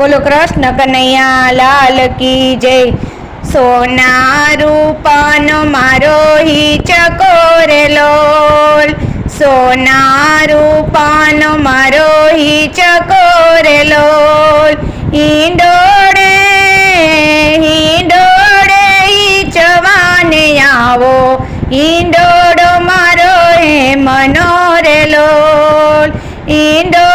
બોલો કૃષ્ણ કનૈયા, લાલ કી જય. સોના રૂપાનો મારો હિચકો રે લોલ. સોના રૂપાનો મારો હિચકો રે લોલ. હિંડોળે હિંડોળે હિચવાને આવો. ઈંડોડો મારો હે મનોરેલો લોલ. હિંડોળે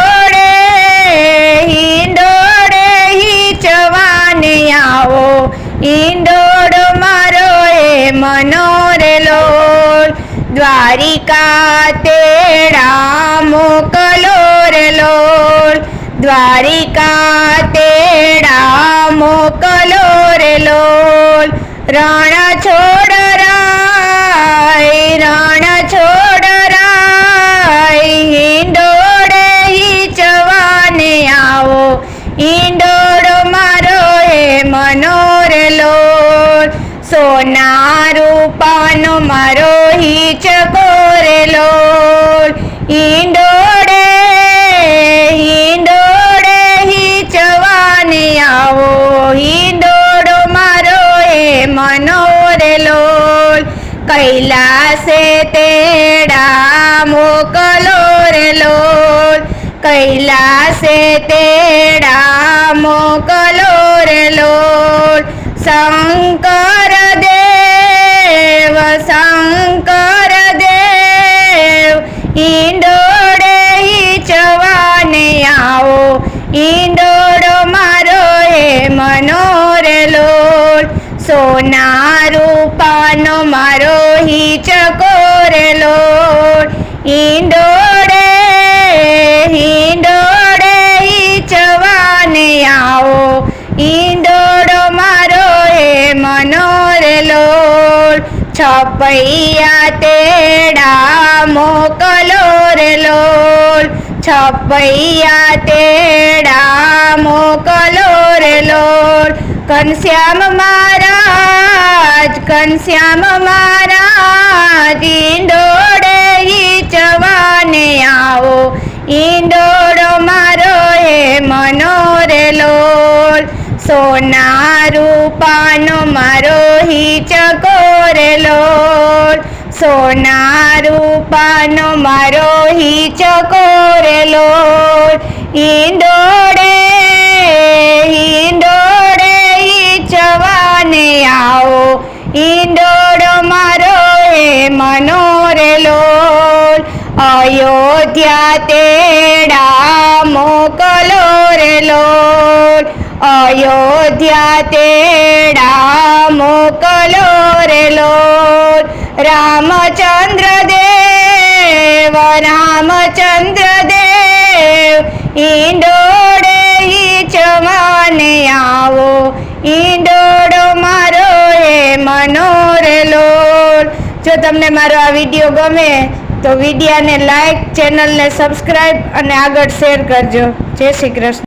હિંડોળો મારો એ મનોરેલો દ્વારિકા તેડા મોકલો રેલો દ્વારિકા તેડા મોકલો રેલો રણ છોડ સોના રૂપાનો મારો હિચ કોરેલો હિંડોળે હિંડોળે હિચવાને આવો. હિંડોળો મારો એ મનોરેલો કૈલાસે તેડા મોકલો રેલો કૈલાસે તેડા મોકલો રે લોલ. રૂપાનો ચકોર લોલ ઈંડોળે હિંડોળે હિચવાને આવો. ઈંડોળો મારો હે મનોર લોલ છપૈયા તેડા મોકલો રે લોલ છપૈયા તેડા મોકલો રે લોલ ઘનશ્યામ મહારાજ ઘનશ્યામ મહારાજ ઈંડોળે ચવાને આવો. ઈંડોળો મારો હે મનોરે લોલ. સોના રૂપાનો મારો હિચકો રે લોલ. સોના રૂપાનો મારો હિચકો રે લોલ. ઈંડોળો મારો એ મનોરેલો અયોધ્યા તેડા મોકલો રેલો અયોધ્યા તેડા મોકલો રેલો રામચંદ્ર દેવ રામચંદ્ર દેવ ઈંડોળે હિચવાને આવો. ઈંડોળો જો તમને મારો આ વીડિયો ગમે, તો વિડીયાને લાઈક ચેનલને સબસ્ક્રાઈબ અને આગળ શેર કરજો. જય શ્રી કૃષ્ણ.